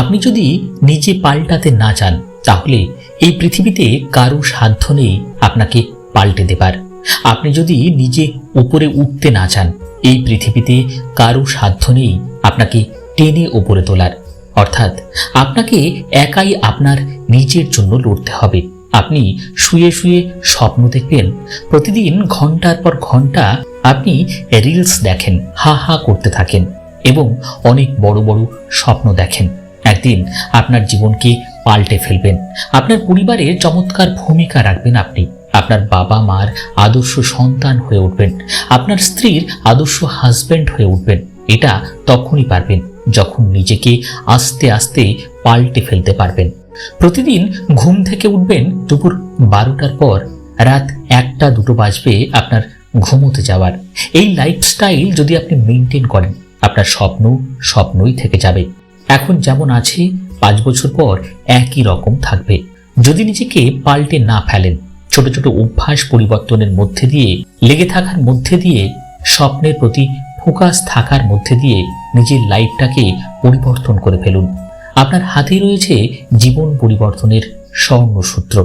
আপনি যদি নিজে পাল্টাতে না চান, তাহলে এই পৃথিবীতে কারও সাধ্য নেই আপনাকে পাল্টে দেবার। আপনি যদি নিজে উপরে উঠতে না চান, এই পৃথিবীতে কারও সাধ্য নেই আপনাকে টেনে ওপরে তোলার। অর্থাৎ আপনাকে একাই আপনার নিজের জন্য লড়তে হবে। আপনি শুয়ে শুয়ে স্বপ্ন দেখবেন, প্রতিদিন ঘণ্টার পর ঘণ্টা আপনি রিলস দেখেন, হা হা করতে থাকেন এবং অনেক বড় বড় স্বপ্ন দেখেন। একদিন আপনার জীবনকে পাল্টে ফেলবেন। আপনার পরিবারে চমৎকার ভূমিকা রাখবেন আপনি। আপনার বাবা মার আদর্শ সন্তান হয়ে উঠবেন। আপনার স্ত্রীর আদর্শ হাজবেন্ড হয়ে উঠবেন। এটা তখনই পারবেন যখন নিজেকে আস্তে আস্তে পাল্টে ফেলতে পারবেন। প্রতিদিন ঘুম থেকে উঠবেন দুপুর বারোটার পর। রাত একটা দুটো বাজবে আপনার ঘুমোতে যাওয়ার। এই লাইফস্টাইল যদি আপনি মেনটেন করেন, আপনার স্বপ্ন স্বপ্নই থেকে যাবে। এখন যেমন আছে, পাঁচ বছর পর একই রকম থাকবে। যদি নিজেকে পাল্টে না ফেলেন, ছোট ছোট অভ্যাস পরিবর্তনের মধ্যে দিয়ে, লেগে থাকার মধ্যে দিয়ে, স্বপ্নের প্রতি ফোকাস থাকার মধ্যে দিয়ে নিজের লাইফটাকে পরিবর্তন করে ফেলুন। আপনার হাতে রয়েছে জীবন পরিবর্তনের স্বর্ণ সূত্র